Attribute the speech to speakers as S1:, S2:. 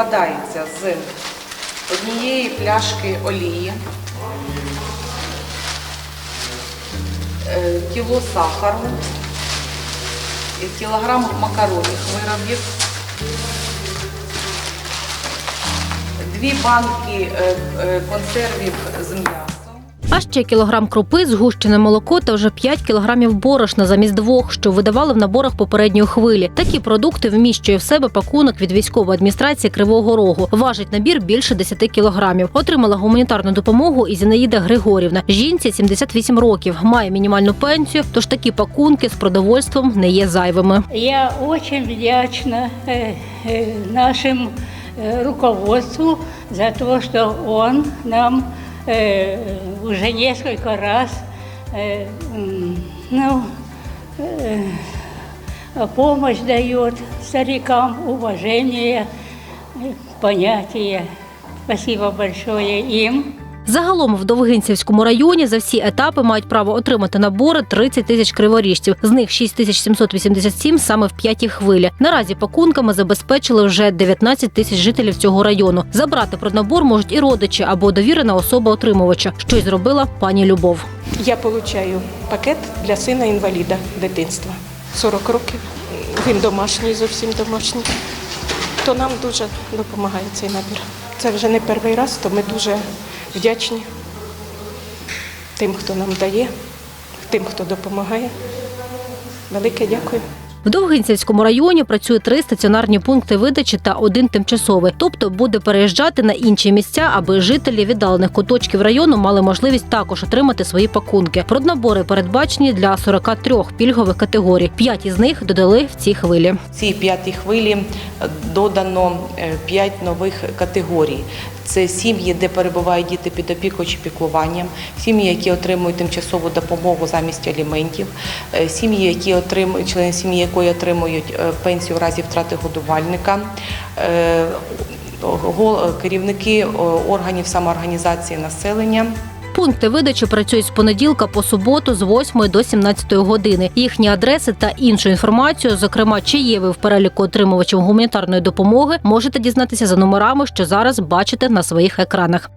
S1: складається з однієї пляшки олії, е, кіло сахару, кілограм макаронних виробів, дві банки е, е, консервів з м'ясом.
S2: А ще кілограм крупи, згущене молоко та вже 5 кілограмів борошна замість двох, що видавали в наборах попередньої хвилі. Такі продукти вміщує в себе пакунок від військової адміністрації Кривого Рогу. Важить набір більше 10 кілограмів. Отримала гуманітарну допомогу і Зінаїда Григорівна. Жінці 78 років, має мінімальну пенсію, тож такі пакунки з продовольством не є зайвими.
S3: Я очень вдячна э, э, нашему э, руководству за то, что он нам э, уже несколько раз э, м, ну, э, помощь дает старикам, уважение, э, понятие. Спасибо большое им.
S2: Загалом в Довгинцівському районі за всі етапи мають право отримати набори 30 тисяч криворіжців. З них 6787 саме в п'ятій хвилі. Наразі пакунками забезпечили вже 19 тисяч жителів цього району. Забрати проднабор можуть і родичі або довірена особа отримувача, що й зробила пані Любов.
S4: Я получаю пакет для сина інваліда дитинства. 40 років. Він домашній, зовсім домашній. То нам дуже допомагає цей набір. Це вже не перший раз, то ми дуже вдячні тим, хто нам дає, тим, хто допомагає. Велике дякую.
S2: В Довгинцівському районі працює три стаціонарні пункти видачі та один тимчасовий. Тобто буде переїжджати на інші місця, аби жителі віддалених куточків району мали можливість також отримати свої пакунки. Проднабори передбачені для 43 пільгових категорій. П'ять із них додали в цій хвилі.
S1: В цій п'ятій хвилі додано е, п'ять нових категорій. Це сім'ї, де перебувають діти під опікою чи піклуванням, сім'ї, які отримують тимчасову допомогу замість аліментів, е, сім'ї, які отримують члени сім'ї, якої отримують е, пенсію в разі втрати годувальника. е, Керівники органів самоорганізації населення.
S2: Пункти видачі працюють з понеділка по суботу з 8 до 17 години. Їхні адреси та іншу інформацію, зокрема, чи є ви в переліку отримувачів гуманітарної допомоги, можете дізнатися за номерами, що зараз бачите на своїх екранах.